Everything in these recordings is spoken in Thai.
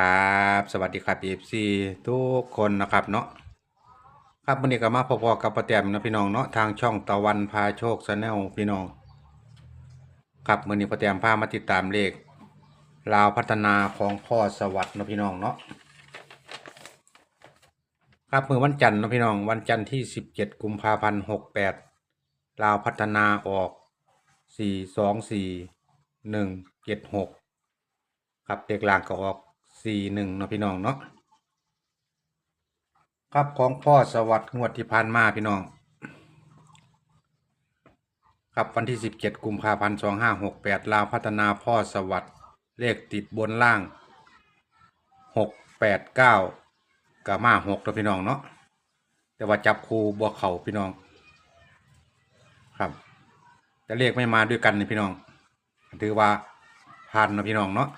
ครับ สวัสดีครับ FC ทุกคนนะครับเนาะครับวันนี้ก็มาพบๆกับประแตมนะพี่น้องเนาะทางช่องตะวันพาโชคชาแนลพี่น้องครับวันนี้ประแตมพามาติดตามเลขลาวพัฒนาของพ่อสวัสดิ์นะพี่น้องเนาะครับมือวันจันทร์นะพี่น้องวันจันทร์ที่ 17 กุมภาพันธ์68ลาวพัฒนาออก 424 176ครับเด็กลางก็ออก สี่หนึ่งเนาะพี่น้องเนาะครับของพ่อสวัสดิ์งวดที่ผ่านมาพี่น้อง ครับวันที่สิบเจ็ดกุมภาพันธ์สองห้าหกแปดลาวพัฒนาพ่อสวัสดิ์เลขติดบนล่างหกแปดเก้ากับมาหกเนาะพี่น้องเนาะแต่ว่าจับคูบวกเข่าพี่น้อง ครับ แต่เลขไม่มาด้วยกันนี่พี่น้อง ถือว่าผ่านเนาะพี่น้องเนาะ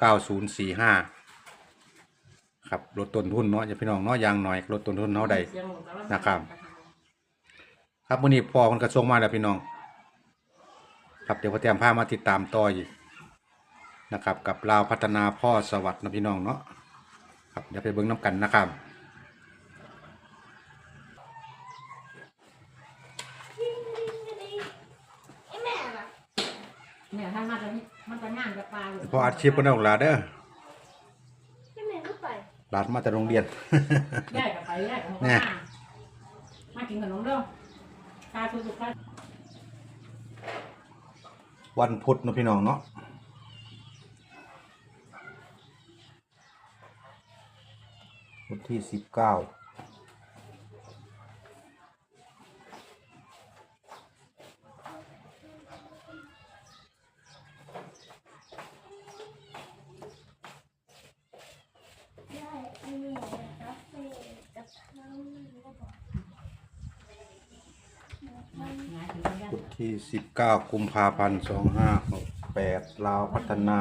9045 ครับลดต้นทุนเนาะจะพี่น้องเนาะอย่างหน่อยลดต้นทุนเท่าใดนะครับ ครับวันนี้พอคนกระทรวงมาแล้วพี่น้อง ครับเดี๋ยวพอเตรียมผ้ามาติดตามต่ออีกนะครับ กับลาวพัฒนาพ่อสวัสดิ์นะพี่น้องเนาะครับเดี๋ยวไปเบิ้งน้ำกันนะครับ เนี่ยถ้ามาจะมันจะง่าย จะปลาพออาชีพกันออกลาเด้อไม่แม่ก็ไปหลานมาแต่โรงเรียน แย่กับไปแย่กับเนี่ยมากินขนมเร็วตาสุสุกาวันพุธเนาะพี่น้องเนาะวันที่สิบเก้า ได้อันนี้กาแฟกับน้ำแล้วบอก ง่ายถึงกัน พุธ ที่สิบเก้ากุมภาพันธ์สองห้าหกแปดลาวพัฒนา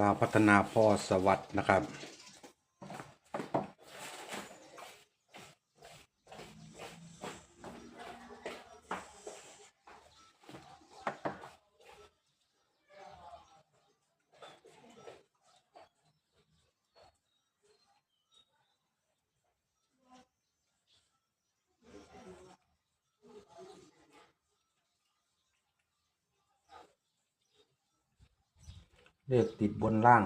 ลาวพัฒนาพ่อสวัสดนะครับ เลขติดบนล่าง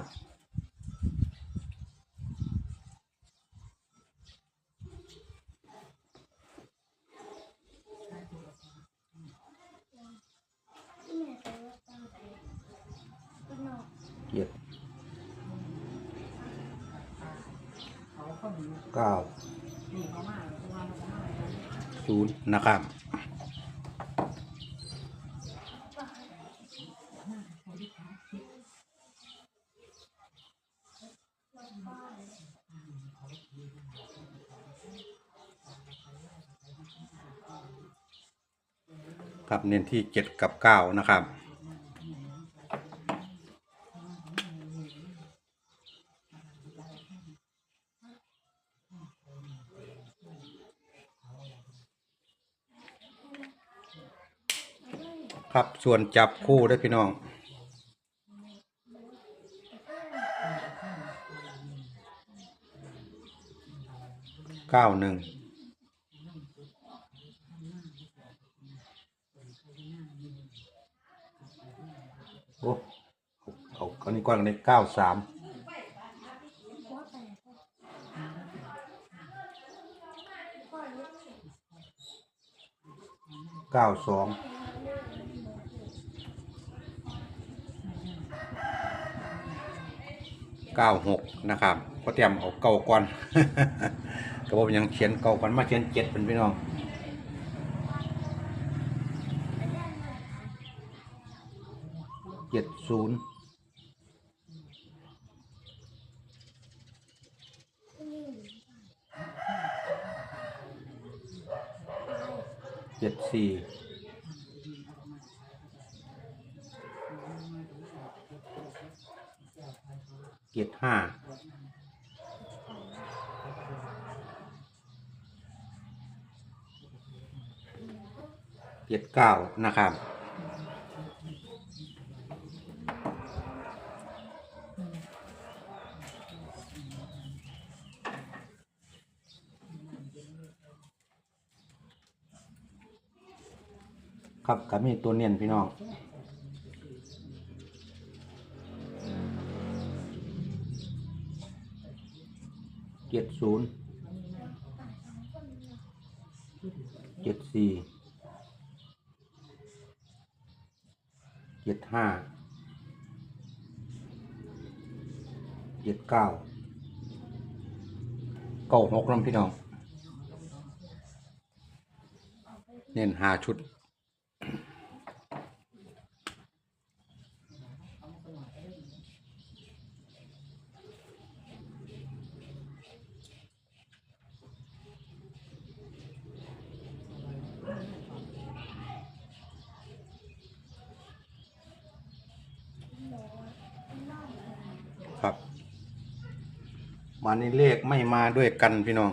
เจ็ดเก้านี่เขามาตัวมันก็มาศูนย์นะครับ ครับเน้นที่เจ็ดกับเก้านะครับครับส่วนจับคู่ได้พี่น้อง เก้าหนึ่ง โอ้เอาเอาอันนี้ก่อนอันนี้เก้าสามเก้าสองเก้าหกนะครับก็เตรียมเอาเก้าก่อนก็บอกยังเขียนเก้าก่อนมาเขียนเจ็ดเป็นพี่น้อง ศูเจ็ดสี่เจ็ดห้าเจ็ดเก้านะครับ ครับก็มีตัวเนียนพี่น้องเจ็ดศูนย์เจ็ดสี่เจ็ดห้าเจ็ดเก้าเก้าหกน้ำพี่น้อง เน้นหาชุด วันนี้เลขไม่มาด้วยกันพี่น้อง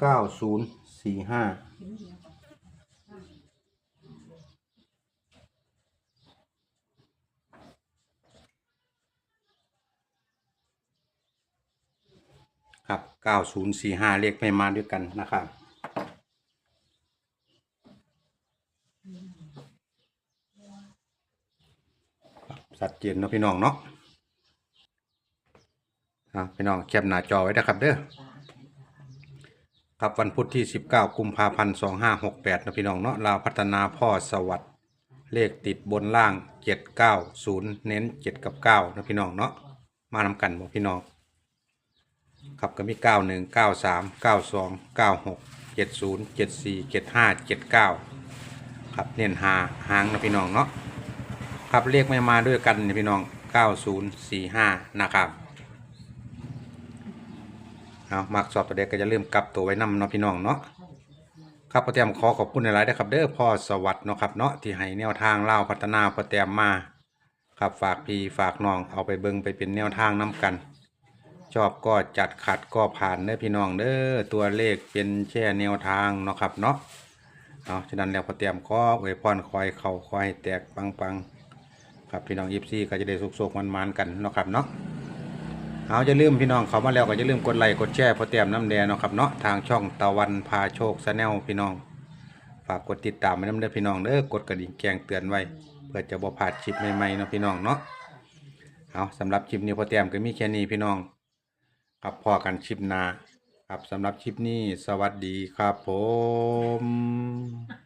เก้าศูนย์สี่ห้าครับเก้าศูนย์สี่ห้าเลขไม่มาด้วยกันนะครับครับ สัดเจนเนาะพี่น้องเนาะอะพี่น้องแคปหน้าจอไว้นะครับเด้อ ครับวันพุธที่ 19 กุมภาพันธ์ 2568 นะพี่น้องเนาะลาวพัฒนาพ่อสวัสดิ์เลขติดบนล่าง 790 เน้น 7 กับ 9 นะพี่น้องเนาะมานำกันบ่พี่น้องครับก็มี 91 93 92 96 70 74 75 79 ครับเน้นหาหางนะพี่น้องเนาะครับเลขไม่มาด้วยกันนะพี่น้อง 9045 นะครับ เอามักสอบตัวเด็กก็จะเริ่าลืมกลับตัวไว้นำเนาะพี่น้องเนาะครับพ่อแต้มขอขอบคุณหลายๆนะครับเด้อพ่อสวัสดิ์เนาะครับเนาะที่ให้แนวทางเล่าพัฒนาพ่อแต้มมาครับฝากพี่ฝากน้องเอาไปเบิ่งไปเป็นแนวทางน้กัน ชอบก็จัดขัดก็ผ่านเด้อพี่น้องเด้อตัวเลขเป็นแช่แนวทางเนาะครับเนาะเอาฉะนั้นแล้วพอแต้มขออวยพรคอยเขาคอยแตกปังๆครับพี่น้องยิปซี่ก็จะได้สุกๆมันๆกันเนาะครับเนาะ เอาจะลืมพี่น้องเขามาแล้วก็จะลืมกดไลค์กดแชร์พอเตรียมน้ำแดงเนาะครับเนาะทางช่องตะวันพาโชคชาแนลพี่น้อง ฝากกดติดตามไว้น้ำเด้อพี่น้องเด้อกดกระดิ่งแจ้งเตือนไว้ เพื่อจะบ่พลาดคลิปใหม่ๆเนาะพี่น้องเนาะเอาสำหรับคลิปนี้พอเตรียมก็มีแค่นี้พี่น้องครับพอกันคลิปหน้าครับสำหรับคลิปนี้สวัสดีครับผม